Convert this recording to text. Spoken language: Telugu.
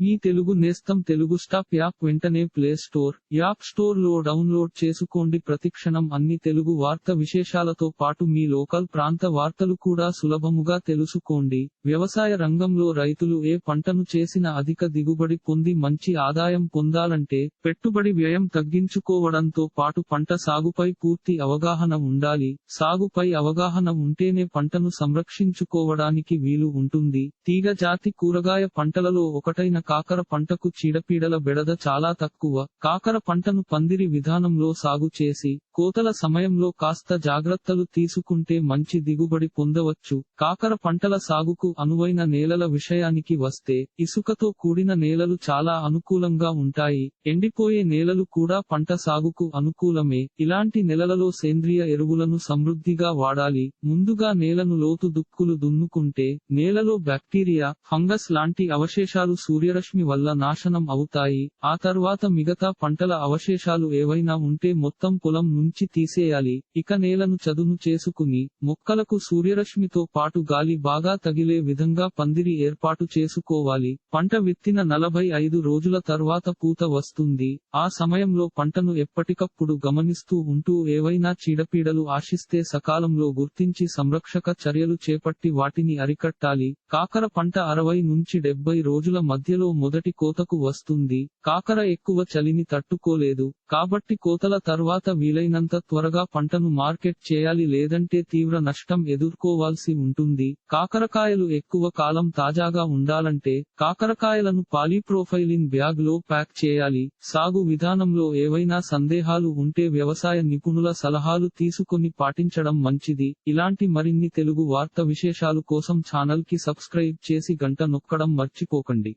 మీ తెలుగు నేస్తం తెలుగు స్టాప్ యాప్ వెంటనే ప్లే స్టోర్ యాప్ స్టోర్లో డౌన్లోడ్ చేసుకోండి. ప్రతిక్షణం అన్ని తెలుగు వార్త విశేషాలతో పాటు మీ లోకల్ ప్రాంత వార్తలు కూడా సులభముగా తెలుసుకోండి. వ్యవసాయ రంగంలో రైతులు ఏ పంటను చేసిన అధిక దిగుబడి పొంది మంచి ఆదాయం పొందాలంటే పెట్టుబడి వ్యయం తగ్గించుకోవడంతో పాటు పంట సాగుపై పూర్తి అవగాహన ఉండాలి. సాగుపై అవగాహన ఉంటేనే పంటను సంరక్షించుకోవడానికి వీలు ఉంటుంది. తీగ జాతి కూరగాయ పంటలలో ఒకటైన కాకర పంటకు చీడపీడల బెడద చాలా తక్కువ. కాకర పంటను పందిరి విధానంలో సాగు చేసి కోతల సమయంలో కాస్త జాగ్రత్తలు తీసుకుంటే మంచి దిగుబడి పొందవచ్చు. కాకర పంటల సాగుకు అనువైన నేలల విషయానికి వస్తే ఇసుకతో కూడిన నేలలు చాలా అనుకూలంగా ఉంటాయి. ఎండిపోయే నేలలు కూడా పంట సాగుకు అనుకూలమే. ఇలాంటి నెలలలో సేంద్రియ ఎరువులను సమృద్ధిగా వాడాలి. ముందుగా నేలను లోతు దుక్కులు దున్నుకుంటే నేలలో బ్యాక్టీరియా ఫంగస్ లాంటి అవశేషాలు సూర్యరశ్మి వల్ల నాశనం అవుతాయి. ఆ తర్వాత మిగతా పంటల అవశేషాలు ఏవైనా ఉంటే మొత్తం పొలం నుంచి తీసేయాలి. ఇక నేలను చదును చేసుకుని మొక్కలకు సూర్యరశ్మితో పాటు గాలి బాగా తగిలే విధంగా పందిరి ఏర్పాటు చేసుకోవాలి. పంట విత్తిన నలభై ఐదు రోజుల తర్వాత పూత వస్తుంది. ఆ సమయంలో పంటను ఎప్పటికప్పుడు గమనిస్తూ ఉంటూ ఏవైనా చీడపీడలు ఆశిస్తే సకాలంలో గుర్తించి సంరక్షక చర్యలు చేపట్టి వాటిని అరికట్టాలి. కాకర పంట అరవై నుంచి డెబ్బై రోజుల మధ్యలో మొదటి కోతకు వస్తుంది. కాకర ఎక్కువ చలిని తట్టుకోలేదు. కాబట్టి కోతల తర్వాత వీలైనంత త్వరగా పంటను మార్కెట్ చేయాలి లేదంటే తీవ్ర నష్టం ఎదుర్కోవాల్సి ఉంటుంది. కాకరకాయలు ఎక్కువ కాలం తాజాగా ఉండాలంటే కాకరకాయలను పాలీప్రోఫైలిన్ బ్యాగ్లో ప్యాక్ చేయాలి. సాగు విధానంలో ఏవైనా సందేహాలు ఉంటే వ్యవసాయ నిపుణుల సలహాలు తీసుకొని పాటించడం మంచిది. ఇలాంటి మరిన్ని తెలుగు వార్త విశేషాలు కోసం ఛానల్కి సబ్స్క్రైబ్ చేసి గంట నొక్కడం మర్చిపోకండి.